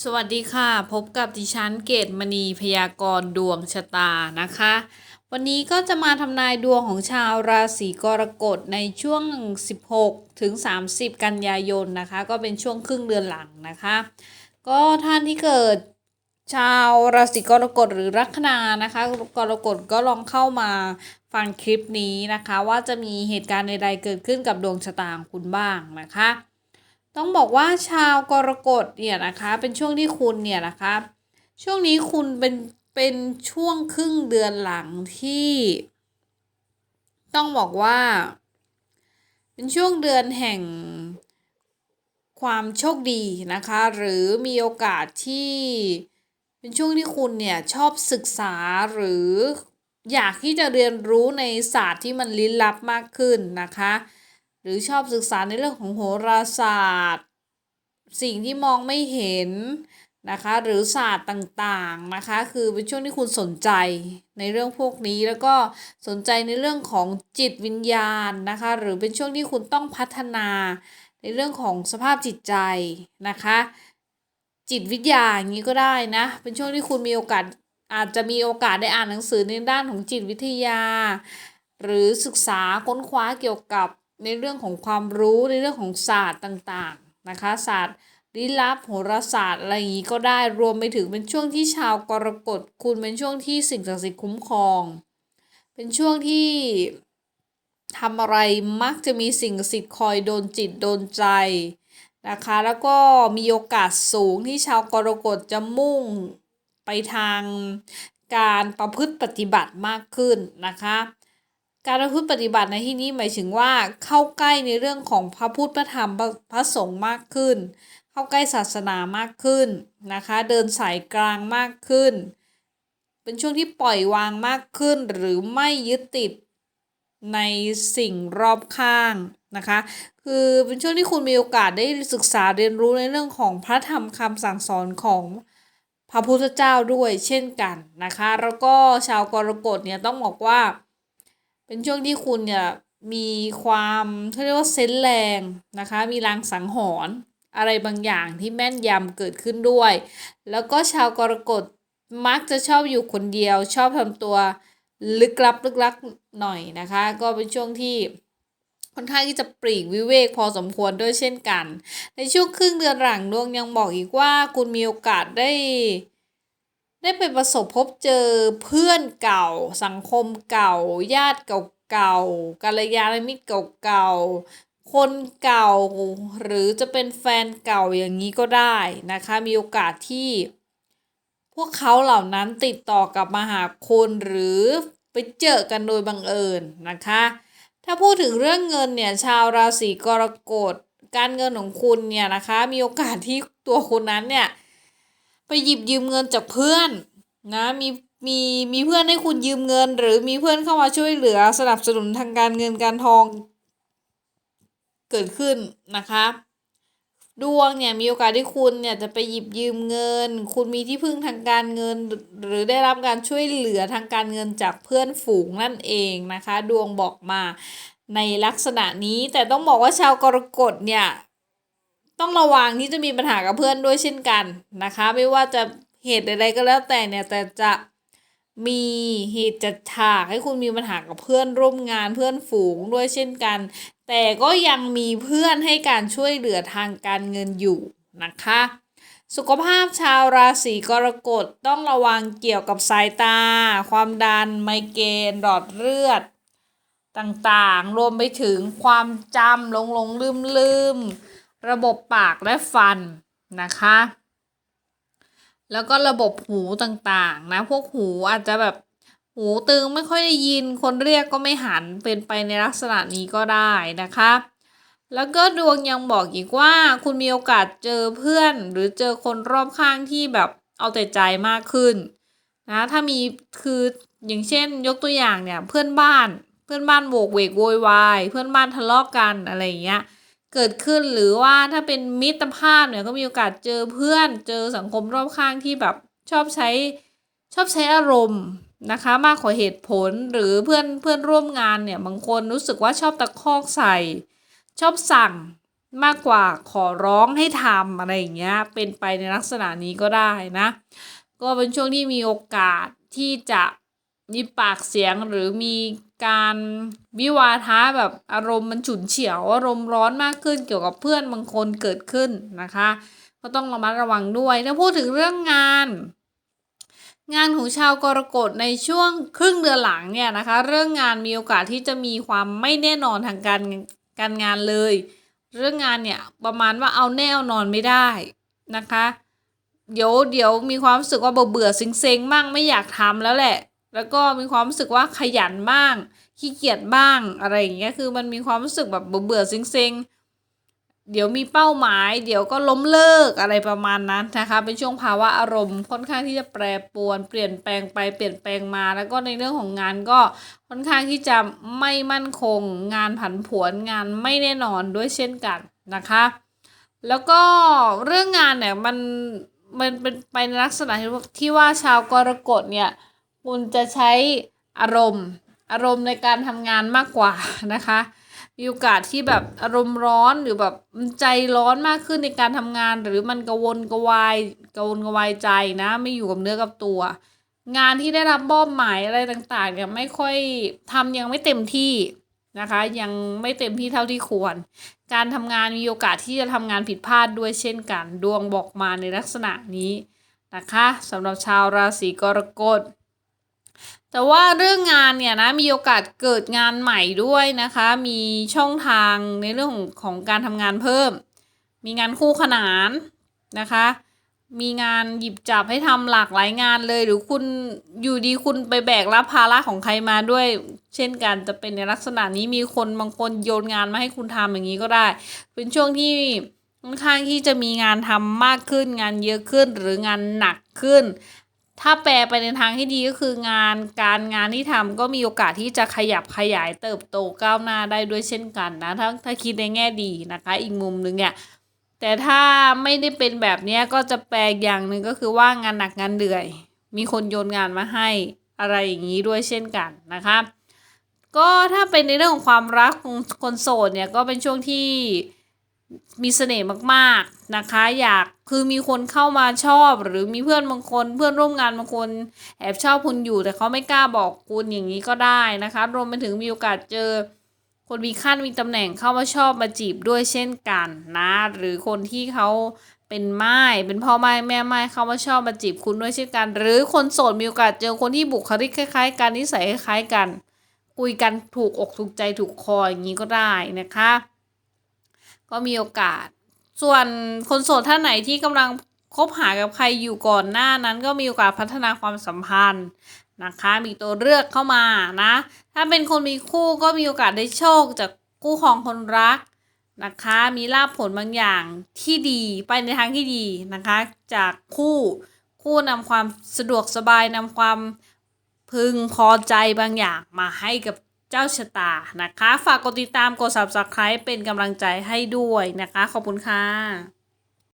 สวัสดีค่ะ พบกับดิฉันเกตมณีพยากรณ์ดวงชะตานะคะ วันนี้ก็จะมาทำนายดวงของชาวราศีกรกฎในช่วง 16 ถึง 30 กันยายนนะคะ ก็เป็นช่วงครึ่งเดือนหลังนะคะ ก็ท่านที่เกิดชาวราศีกรกฎหรือลัคนานะคะ กรกฎก็ลองเข้ามาฟังคลิปนี้นะคะ ว่าจะมีเหตุการณ์ใดๆเกิดขึ้นกับดวงชะตาของคุณบ้างนะคะ ต้องบอกว่าชาวกรกฎเนี่ยนะคะ เป็นช่วงที่คุณเนี่ยนะคะ ช่วงนี้คุณเป็นเป็นช่วงครึ่งเดือนหลังที่ ต้องบอกว่า เป็นช่วงเดือนแห่งความโชคดีนะคะ หรือมีโอกาสที่เป็นช่วงที่คุณเนี่ยชอบศึกษาหรืออยากที่จะเรียนรู้ในศาสตร์ที่มันลี้ลับมากขึ้นนะคะ หรือชอบศึกษาในเรื่องของโหราศาสตร์ สิ่งที่มองไม่เห็นนะคะหรือศาสตร์ต่างๆนะคะ คือเป็นช่วงที่คุณสนใจในเรื่องพวกนี้แล้วก็สนใจในเรื่องของจิตวิญญาณนะคะ หรือเป็นช่วงที่คุณต้องพัฒนาในเรื่องของสภาพจิตใจนะคะ จิตวิทยาอย่างนี้ก็ได้นะเป็นช่วงที่คุณมีโอกาสอาจจะมีโอกาสได้อ่านหนังสือในด้านของจิตวิทยา หรือศึกษาค้นคว้าเกี่ยวกับ ในเรื่องของความรู้ในเรื่องของศาสตร์ต่างๆนะคะศาสตร์ลี้ลับโหราศาสตร์อะไรอย่างนี้ก็ได้รวมไปถึงเป็นช่วงที่ชาวกรกฎคุณเป็นช่วงที่สิ่งศักดิ์สิทธิ์คุ้มครอง เป็นช่วงที่ทำอะไรมักจะมีสิ่งศักดิ์สิทธิ์คอยโดนจิตโดนใจนะคะแล้วก็มีโอกาสสูงที่ชาวกรกฎจะมุ่งไปทางการประพฤติปฏิบัติมากขึ้นนะคะ การประพฤติปฏิบัติในที่นี้หมายถึงว่าเข้าใกล้ในเรื่องของพระพุทธพระธรรมพระพระสงฆ์มากขึ้น เข้าใกล้ศาสนามากขึ้นนะคะ เดินสายกลางมากขึ้น เป็นช่วงที่ปล่อยวางมากขึ้น หรือไม่ยึดติดในสิ่งรอบข้างนะคะ คือเป็นช่วงที่คุณมีโอกาสได้ศึกษาเรียนรู้ในเรื่องของพระธรรมคำสั่งสอนของพระพุทธเจ้าด้วยเช่นกันนะคะ แล้วก็ชาวกรกฎเนี่ยต้องบอกว่า เป็นช่วงที่คุณเนี่ยมีความเขาเรียกว่าเซนแรงนะคะ มีลางสังหรณ์อะไรบางอย่างที่แม่นยำเกิดขึ้นด้วย แล้วก็ชาวกรกฎมักจะชอบอยู่คนเดียว ชอบทำตัวลึกลับลึกลับหน่อยนะคะ ก็เป็นช่วงที่ค่อนข้างที่จะปลีกวิเวกพอสมควรด้วยเช่นกัน ในช่วงครึ่งเดือนหลังดวงยังบอกอีกว่าคุณมีโอกาสได้ ได้ไปประสบพบเจอเพื่อนเก่า สังคมเก่า ญาติเก่าๆกัลยาณมิตรเก่าๆคนเก่า หรือจะเป็นแฟนเก่าอย่างนี้ก็ได้นะคะ มีโอกาสที่ พวกเขาเหล่านั้นติดต่อกลับมาหาคุณหรือไปเจอกันโดยบังเอิญนะคะ ถ้าพูดถึงเรื่องเงินเนี่ยชาวราศีกรกฎการเงินของคุณเนี่ยนะคะ มีโอกาสที่ตัวคุณนั้นเนี่ย หยิบยืมเงินจากเพื่อนนะมีมีมีเพื่อนให้คุณยืมเงิน หรือมีเพื่อนเข้ามาช่วยเหลือสนับสนุนทางการเงินการทองเกิดขึ้นนะคะดวงเนี่ยมีโอกาสที่คุณเนี่ยจะไปหยิบยืมเงิน คุณมีที่พึ่งทางการเงิน หรือได้รับการช่วยเหลือทางการเงินจากเพื่อนฝูงนั่นเองนะคะ ดวงบอกมาในลักษณะนี้แต่ต้องบอกว่าชาวกรกฎเนี่ย ต้องระวังที่จะมีปัญหากับเพื่อนด้วยเช่นกันนะคะ ไม่ว่าจะเหตุใดๆก็แล้วแต่เนี่ยแต่จะมีเหตุจัดฉากให้คุณมีปัญหากับเพื่อนร่วมงานเพื่อนฝูงด้วยเช่นกัน แต่ก็ยังมีเพื่อนให้การช่วยเหลือทางการเงินอยู่นะคะ สุขภาพชาวราศีกรกฎต้องระวังเกี่ยวกับสายตา ความดัน ไมเกรนหลอดเลือด ต่างๆ รวมไปถึงความจำหลงหลงลืมลืมๆ ระบบปากและฟันนะคะ แล้วก็ระบบหูต่างๆนะ พวกหูอาจจะแบบหูตึงไม่ค่อยได้ยินคนเรียกก็ไม่หันเป็นไปในลักษณะนี้ก็ได้นะคะ แล้วก็ดวงยังบอกอีกว่าคุณมีโอกาสเจอเพื่อน หรือเจอคนรอบข้างที่แบบเอาแต่ใจมากขึ้นนะถ้ามีคืออย่างเช่นยกตัวอย่างเนี่ยเพื่อนบ้าน เพื่อนบ้านโวกเวกโวยวายเพื่อนบ้านทะเลาะกกันอะไรอย่างเงี้ย เกิดขึ้นหรือว่าถ้าเป็นมิตรภาพเนี่ยก็มีโอกาสเจอเพื่อนเจอสังคมรอบข้างที่แบบชอบใช้ชอบใช้อารมณ์นะคะมากกว่าเหตุผลหรือเพื่อนเพื่อนร่วมงานเนี่ยบางคนรู้สึกว่าชอบตะคอกใส่ ชอบสั่งมากกว่าขอร้องให้ทำอะไรอย่างเงี้ยเป็นไปในลักษณะนี้ก็ได้นะ ก็เป็นช่วงที่มีโอกาสที่จะ มีปากเสียงหรือมีการวิวาทะแบบอารมณ์มันฉุนเฉียวอารมณ์ร้อนมากขึ้นเกี่ยวกับเพื่อนบางคนเกิดขึ้นนะคะ ก็ต้องระมัดระวังด้วยถ้าพูดถึงเรื่องงาน งานของชาวกรกฎในช่วงครึ่งเดือนหลังเนี่ยนะคะ เรื่องงานมีโอกาสที่จะมีความไม่แน่นอนทางการการงานเลย เรื่องงานเนี่ยประมาณว่าเอาแน่นอนไม่ได้นะคะเดี๋ยวเดี๋ยวมีความรู้สึกว่าเบื่อเบื่อเซ็งๆบ้างไม่อยากทำแล้วแหละ แล้วก็มีความรู้สึกว่าขยันบ้างขี้เกียจบ้างอะไรอย่างเงี้ยคือมันมีความรู้สึกแบบเบื่อเบื่อเซ็งๆเดี๋ยวมีเป้าหมาย เดี๋ยวก็ล้มเลิกอะไรประมาณนั้นนะคะ เป็นช่วงภาวะอารมณ์ค่อนข้างที่จะแปรปรวน เปลี่ยนแปลงไปเปลี่ยนแปลงมา แล้วก็ในเรื่องของงานก็ค่อนข้างที่จะไม่มั่นคง งานผันผวนงานไม่แน่นอนด้วยเช่นกันนะคะ แล้วก็เรื่องงานเนี่ยมันมันเป็นไปในลักษณะที่ว่าชาวกรกฎเนี่ย คุณจะใช้อารมณ์ อารมณ์ในการทำงานมากกว่านะคะ มีโอกาสที่แบบอารมณ์ร้อนหรือแบบใจร้อนมากขึ้นในการทำงาน หรือมันกระวนกระวายกระวนกระวายใจนะ ไม่อยู่กับเนื้อกับตัว งานที่ได้รับมอบหมายอะไรต่างๆเนี่ยไม่ค่อยทำยังไม่เต็มที่นะคะ ยังไม่เต็มที่เท่าที่ควร การทำงานมีโอกาสที่จะทำงานผิดพลาดด้วยเช่นกัน ดวงบอกมาในลักษณะนี้นะคะสำหรับชาวราศีกรกฎ แต่ว่าเรื่องงานเนี่ยนะมีโอกาสเกิดงานใหม่ด้วยนะคะ มีช่องทางในเรื่องของของการทำงานเพิ่ม มีงานคู่ขนานนะคะ มีงานหยิบจับให้ทำหลากหลายงานเลย หรือคุณอยู่ดีคุณไปแบกรับภาระของใครมาด้วย เช่นกันจะเป็นในลักษณะนี้มีคนบางคนโยนงานมาให้คุณทำอย่างนี้ก็ได้ เป็นช่วงที่ค่อนข้างที่จะมีงานทำมากขึ้นงานเยอะขึ้นหรืองานหนักขึ้น ถ้าแปลไปในทางที่ดีก็คืองานการงานที่ทำก็มีโอกาสที่จะขยับขยายเติบโตก้าวหน้าได้ด้วยเช่นกันนะถ้าถ้าคิดในแง่ดีนะคะ อีกมุมหนึ่งเนี่ยแต่ถ้าไม่ได้เป็นแบบนี้ก็จะแปลอย่างหนึ่งก็คือว่างานหนักงานเหนื่อย มีคนโยนงานมาให้อะไรอย่างนี้ด้วยเช่นกันนะคะก็ถ้าเป็นในเรื่องของความรักของคนโสดเนี่ยก็เป็นช่วงที่ มีเสน่ห์มากๆนะคะ อยากคือมีคนเข้ามาชอบ หรือมีเพื่อนบางคน เพื่อนร่วมงานบางคน แอบชอบคุณอยู่ แต่เขาไม่กล้าบอกคุณอย่างนี้ก็ได้นะคะ รวมไปถึงมีโอกาสเจอ คนมีขั้นมีตำแหน่งเข้ามาชอบมาจีบด้วยเช่นกันนะ หรือคนที่เขาเป็นไม้เป็นพ่อไม้แม่ไม้เข้ามาชอบมาจีบคุณด้วยเช่นกัน หรือคนโสดมีโอกาสเจอคนที่บุคลิกคล้าย ๆ กันนิสัยคล้ายๆกัน คุยกันถูกอกถูกใจถูกคออย่างนี้ก็ได้นะคะ ก็มีโอกาส ส่วนคนโสดท่านไหนที่กำลังคบหากับใครอยู่ก่อนหน้านั้นก็มีโอกาสพัฒนาความสัมพันธ์นะคะ มีตัวเลือกเข้ามานะ ถ้าเป็นคนมีคู่ก็มีโอกาสได้โชคจากคู่ของคนรักนะคะ มีลาภผลบางอย่างที่ดีไปในทางที่ดีนะคะ จากคู่คู่นำความสะดวกสบายนำความพึงพอใจบางอย่างมาให้กับ เจ้าชะตานะคะ ฝากกดติดตามกด subscribe เป็นกำลังใจให้ด้วยนะคะ ขอบคุณค่ะ